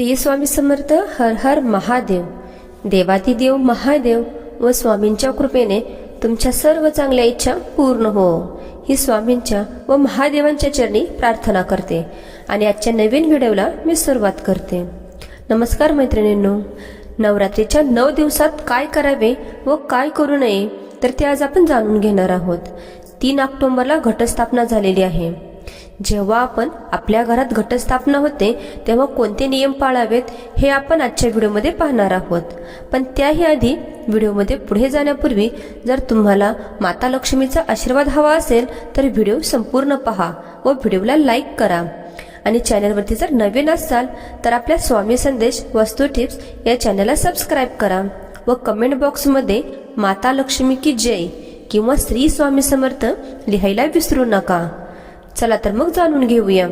श्री स्वामी समर्थ हर हर महादेव. देवादिदेव महादेव व स्वामींच्या कृपेने तुमच्या सर्व चांगल्या इच्छा पूर्ण हो. ही स्वामींच्या व महादेवांच्या चरणी प्रार्थना करते. आणि आजच्या नवीन व्हिडिओला मी सुरुवात करते. नमस्कार मैत्रिणींनो. नवरात्रीच्या नऊ दिवसात काय करावे व काय करू नये तर ते आज आपण जाणून घेणार आहोत. तीन ऑक्टोंबरला घटस्थापना झालेली आहे. जेव्हा आपण आपल्या घरात घटस्थापना होते तेव्हा कोणते नियम पाळावेत हे आपण आजच्या व्हिडिओमध्ये पाहणार आहोत. पण त्याही आधी व्हिडिओमध्ये पुढे जाण्यापूर्वी जर तुम्हाला माता लक्ष्मीचा आशीर्वाद हवा असेल तर व्हिडिओ संपूर्ण पहा व व्हिडिओला लाईक करा. आणि चॅनलवरती जर नवीन असाल तर आपल्या स्वामी संदेश वस्तू टिप्स या चॅनलला सबस्क्राईब करा व कमेंट बॉक्समध्ये माता लक्ष्मी की जय किंवा श्री स्वामी समर्थ लिहायला विसरू नका. चला तर मग जाणून घेऊया.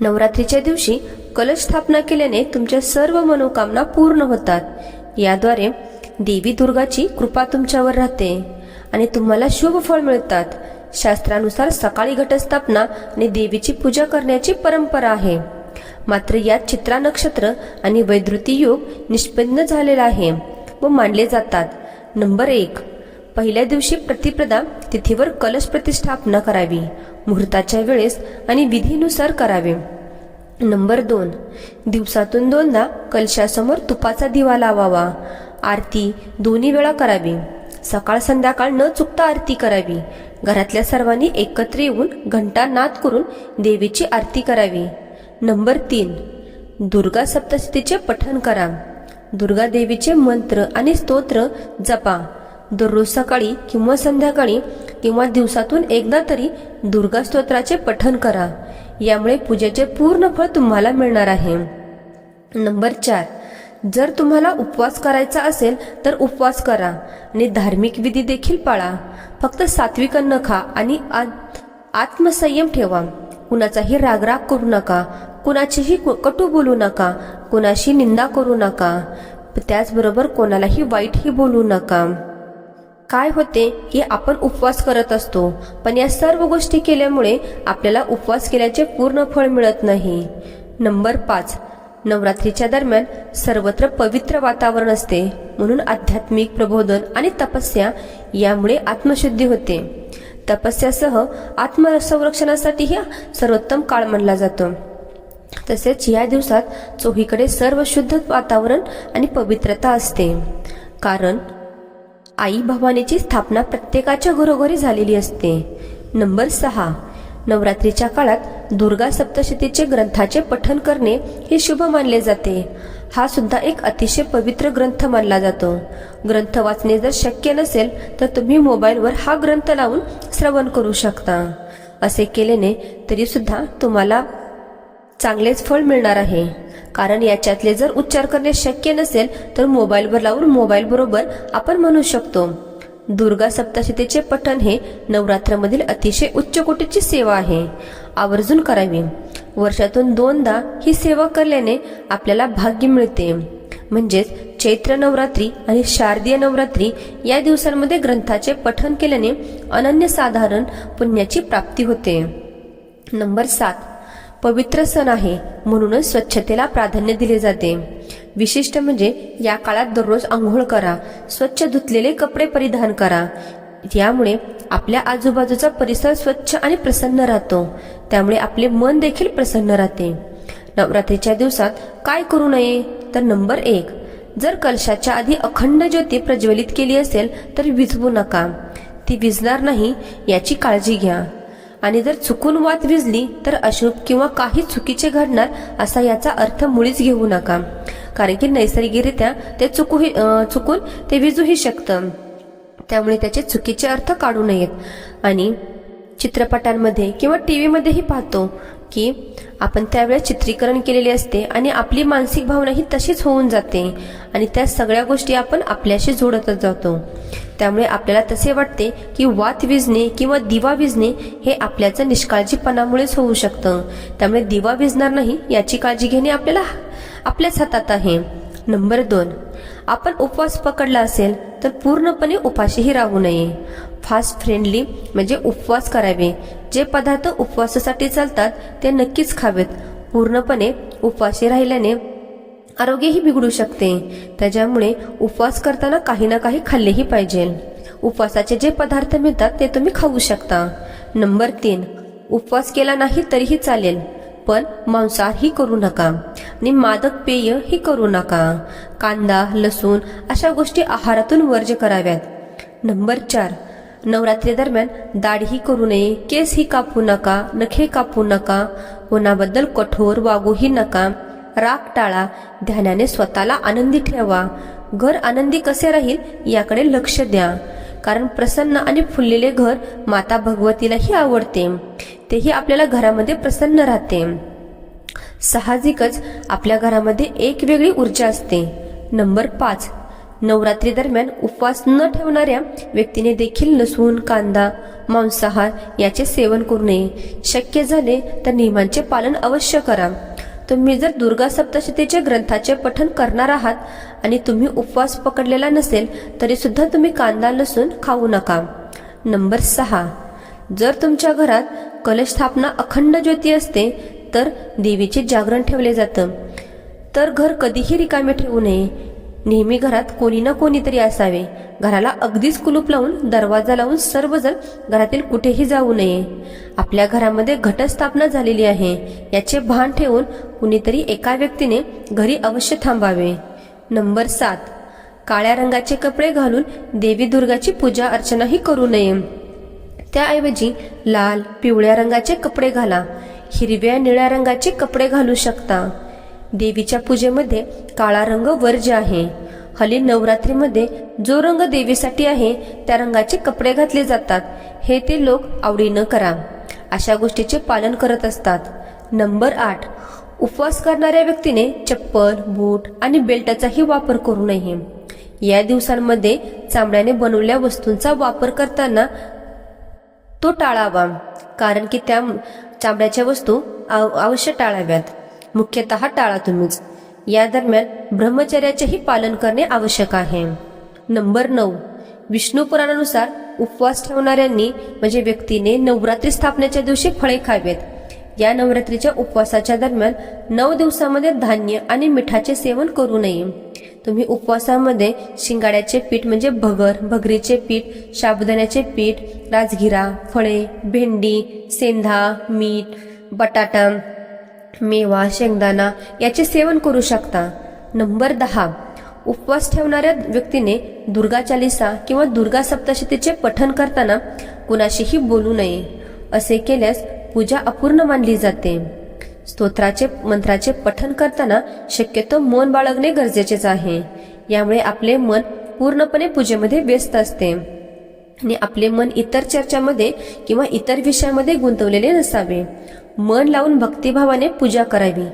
नवरात्रीच्या दिवशी कलश स्थापना केल्याने तुमच्या सर्व मनोकामना पूर्ण होतात. याद्वारे देवी दुर्गाची कृपा तुमच्यावर राहते आणि तुम्हाला शुभ फळ मिळतात. शास्त्रानुसार सकाळी घटस्थापना आणि देवीची पूजा करण्याची परंपरा आहे. मात्र यात चित्रा नक्षत्र आणि वैद्युती योग निष्पन्न झालेला आहे व मानले जातात. नंबर एक पहिल्या दिवशी प्रतिप्रदा तिथीवर कलश प्रतिष्ठापना करावी मुहूर्ताच्या वेळेस आणि विधीनुसार करावे. नंबर दोन. दिवसातून दोनदा कलशासमोर तुपाचा दिवा लावावा. आरती दोन्ही वेळा करावी. सकाळ संध्याकाळ न चुकता आरती करावी. घरातल्या सर्वांनी एकत्र येऊन घंटा नाद करून देवीची आरती करावी. नंबर तीन. दुर्गा सप्तशतीचे पठण करा. दुर्गा देवीचे मंत्र आणि स्तोत्र जपा. दररोज सकाळी किंवा संध्याकाळी किंवा दिवसातून एकदा तरी दुर्गा स्तोत्राचे पठण करा. यामुळे पूजेचे पूर्ण फळ तुम्हाला मिळणार आहे. नंबर चार. जर तुम्हाला उपवास करायचा असेल तर उपवास करा आणि धार्मिक विधी देखील पाळा. फक्त सात्विक अन्न खा आणि आत- आत्मसंयम ठेवा. कुणाचाही रागराग करू नका. कुणाचीही कु- कटू बोलू नका. कुणाशी निंदा करू नका. त्याचबरोबर कोणालाही वाईटही बोलू नका. काय होते की आपण उपवास करत असतो. पण या सर्व गोष्टी केल्यामुळे आपल्याला उपवास केल्याचे पूर्ण फळ मिळत नाही. नंबर पाच. नवरात्रीच्या दरम्यान सर्वत्र पवित्र वातावरण असते. म्हणून आध्यात्मिक प्रबोधन आणि तपस्या यामुळे आत्मशुद्धी होते. तपस्यासह आत्मसंरक्षणासाठीही सर्वोत्तम काळ मानला जातो. तसेच या दिवसात चोहीकडे सर्व शुद्ध वातावरण आणि पवित्रता असते. कारण आई भवानीची स्थापना प्रत्येकाच्या घरोघरी झालेली असते. नंबर सहा. नवरात्रीच्या काळात दुर्गा सप्तशतीचे ग्रंथाचे पठन करणे हे शुभ मानले जाते. हा सुद्धा एक अतिशय पवित्र ग्रंथ मानला जातो. ग्रंथ वाचणे जर शक्य नसेल तर तुम्ही मोबाईलवर हा ग्रंथ लावून श्रवण करू शकता. असे केल्याने तरी सुद्धा तुम्हाला चांगलेच फळ मिळणार आहे. कारण याच्यातले जर उच्चार करणे शक्य नसेल तर मोबाईलवर लावून मोबाईल बरोबर आपण म्हणू शकतो. दुर्गा सप्तशतीचे पठण हे नवरात्रामधील अतिशय उच्च कोटीची सेवा आहे. आवर्जून करावी. वर्षातून दोनदा ही सेवा केल्याने आपल्याला भाग्य मिळते. म्हणजेच चैत्र नवरात्री आणि शारदीय नवरात्री या दिवसांमध्ये ग्रंथाचे पठण केल्याने अनन्यसाधारण पुण्याची प्राप्ती होते. नंबर सात. पवित्र सण आहे म्हणूनच स्वच्छतेला प्राधान्य दिले जाते. विशिष्ट म्हणजे या काळात दररोज आंघोळ करा स्वच्छ धुतलेले कपडे परिधान करा. यामुळे आपल्या आजूबाजूचा परिसर स्वच्छ आणि प्रसन्न राहतो. त्यामुळे आपले मन देखील प्रसन्न राहते. नवरात्रीच्या दिवसात काय करू नये? तर नंबर एक जर कलशाच्या आधी अखंड ज्योती प्रज्वलित केली असेल तर विझवू नका. ती विझणार नाही याची काळजी घ्या. आणि जर चुकून वात विजली तर अशुभ किंवा काही चुकीचे घडणार असा याचा अर्थ मुळीच घेऊ नका. कारण की नैसर्गिकरित्या ते चुकूही चुकून ते विजूही शकतं. त्यामुळे त्याचे चुकीचे अर्थ काढू नयेत. आणि चित्रपटांमध्ये किंवा टी व्हीमध्येही पाहतो. की आपण त्यावेळेस चित्रीकरण केलेले असते आणि आपली मानसिक भावना ही तशीच होऊन जाते आणि त्या सगळ्या गोष्टी आपण आपल्याशी जोडतच जातो. त्यामुळे आपल्याला तसे वाटते की वात विजणे किंवा दिवा विजणे हे आपल्याचं निष्काळजीपणामुळेच होऊ शकतं. त्यामुळे दिवा विजणार नाही याची काळजी घेणे आपल्याला आपल्याच हातात आहे. नंबर दोन. आपण उपवास पकडला असेल तर पूर्णपणे उपाशीही राहू नये. फास्ट फ्रेंडली म्हणजे उपवास करावे. जे पदार्थ उपवासासाठी चालतात ते नक्कीच खावेत. पूर्णपणे उपवासी राहिल्याने आरोग्यही बिघडू शकते. त्याच्यामुळे उपवास करताना काही ना काही खाल्लेही पाहिजे. उपवासाचे जे पदार्थ मिळतात ते तुम्ही खाऊ शकता. नंबर तीन उपवास केला नाही तरीही चालेल पण मांसाहारही करू नका. आणि मादक पेय ही करू नका. कांदा लसूण अशा गोष्टी आहारातून वर्ज कराव्यात. नंबर चार नवरात्री दरम्यान दाढी करू नये केस ही कापू नका नखे कापू नका कोणाबद्दल कठोर वागूही नका. राग टाळा ध्यानाने स्वतःला आनंदी ठेवा. घर आनंदी कसे राहील याकडे लक्ष द्या. कारण प्रसन्न आणि फुललेले घर माता भगवतीलाही आवडते. तेही आपल्याला घरामध्ये प्रसन्न राहते. साहजिकच आपल्या घरामध्ये एक वेगळी ऊर्जा असते. नंबर पाच नवरात्री दरम्यान उपवास न ठेवणाऱ्या व्यक्तीने देखील लसूण कांदा मांसाहार याचे सेवन करू नये. शक्य झाले तर नियमांचे पालन अवश्य करा. तुम्ही जर दुर्गा सप्तशतीच्या ग्रंथाचे पठण करणार आहात आणि तुम्ही उपवास पकडलेला नसेल तरी सुद्धा तुम्ही कांदा लसूण खाऊ नका. नंबर सहा. जर तुमच्या घरात कलश स्थापना अखंड ज्योती असते तर देवीचे जागरण ठेवले जातं. तर घर कधीही रिकामे ठेवू नये. नेहमी घरात कोणी ना कोणीतरी असावे. घराला अगदीच कुलूप लावून दरवाजा लावून सर्वजण घरातील कुठेही जाऊ नये. आपल्या घरामध्ये घटस्थापना झालेली आहे. याचे भान ठेवून कुणीतरी एका व्यक्तीने घरी अवश्य थांबावे. नंबर सात. काळ्या रंगाचे कपडे घालून देवी दुर्गाची पूजा अर्चनाही करू नये. त्याऐवजी लाल पिवळ्या रंगाचे कपडे घाला. हिरव्या निळ्या रंगाचे कपडे घालू शकता. देवीच्या पूजेमध्ये काळा रंग वर्ज्य आहे हल्ली नवरात्रीमध्ये जो रंग देवीसाठी आहे त्या रंगाचे कपडे घातले जातात. हे ते लोक आवडीनं करा. अशा गोष्टीचे पालन करत असतात. नंबर आठ. उपवास करणाऱ्या व्यक्तीने चप्पल बूट आणि बेल्टचाही वापर करू नये. या दिवसांमध्ये चामड्याने बनवलेल्या वस्तूंचा वापर करताना तो टाळावा. कारण की त्या चामड्याच्या वस्तू आव- अवश्य टाळाव्यात. मुख्यतः टाळा तुम्हीच या दरम्यान ब्रह्मचर्याचेही पालन करणे आवश्यक आहे. नंबर नऊ. विष्णू पुराणानुसार उपवास ठेवणाऱ्यांनी म्हणजे व्यक्तीने नवरात्री स्थापनेच्या दिवशी फळे खावेत. या नवरात्रीच्या उपवासाच्या दरम्यान नऊ दिवसामध्ये धान्य आणि मिठाचे सेवन करू नये. तुम्ही उपवासामध्ये शिंगाड्याचे पीठ म्हणजे भगर भगरीचे पीठ साबुदाण्याचे पीठ राजगिरा फळे भेंडी सेंधा मीठ बटाटा मेवा शेंगदाणा याचे सेवन करू शकता. नंबर दहा. उपवास ठेवणाऱ्या व्यक्तीने दुर्गा चालिसा किंवा दुर्गा सप्तशतीचे पठन करताना कुणाशीही बोलू नये. असे केल्यास पूजा अपूर्ण मानली जाते. स्तोत्राचे मंत्राचे पठन करताना शक्यतो मन बाळगणे गरजेचेच आहे. यामुळे आपले मन पूर्णपणे पूजेमध्ये व्यस्त असते. आणि आपले मन इतर चर्चामध्ये किंवा इतर विषयामध्ये गुंतवलेले नसावे. मन लावून भक्तिभावाने पूजा करावी.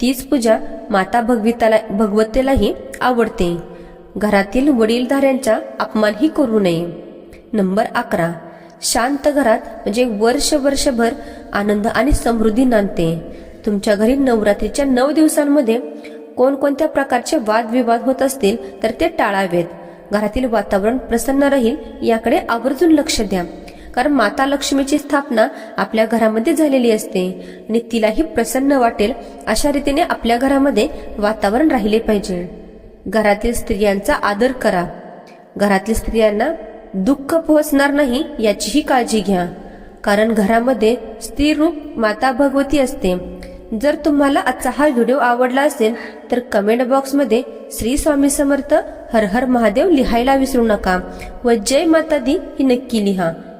तीच पूजा माता भगविताला भगवतेलाही आवडते. घरातील वडीलधाऱ्यांचा अपमानही करू नये. नंबर अकरा. शांत घरात म्हणजे वर्ष वर्षभर आनंद आणि समृद्धी नांदते. तुमच्या घरी नवरात्रीच्या नऊ दिवसांमध्ये कोणकोणत्या प्रकारचे वादविवाद होत असतील तर ते टाळावेत. घरातील वातावरण प्रसन्न राहील याकडे आवर्जून लक्ष द्या. कारण माता लक्ष्मीची स्थापना आपल्या घरामध्ये झालेली असते आणि तिलाही प्रसन्न वाटेल अशा रीतीने आपल्या घरामध्ये वातावरण राहिले पाहिजे. घरातील स्त्रियांचा आदर करा. घरातील स्त्रियांना दुःख पोहोचणार नाही याचीही काळजी घ्या. कारण घरामध्ये स्त्रीरूप माता भगवती असते. जर तुम्हाला आजचा हा व्हिडिओ आवडला असेल तर कमेंट बॉक्समध्ये श्री स्वामी समर्थ हर हर महादेव लिहायला विसरू नका व जय माता दी ही नक्की लिहा.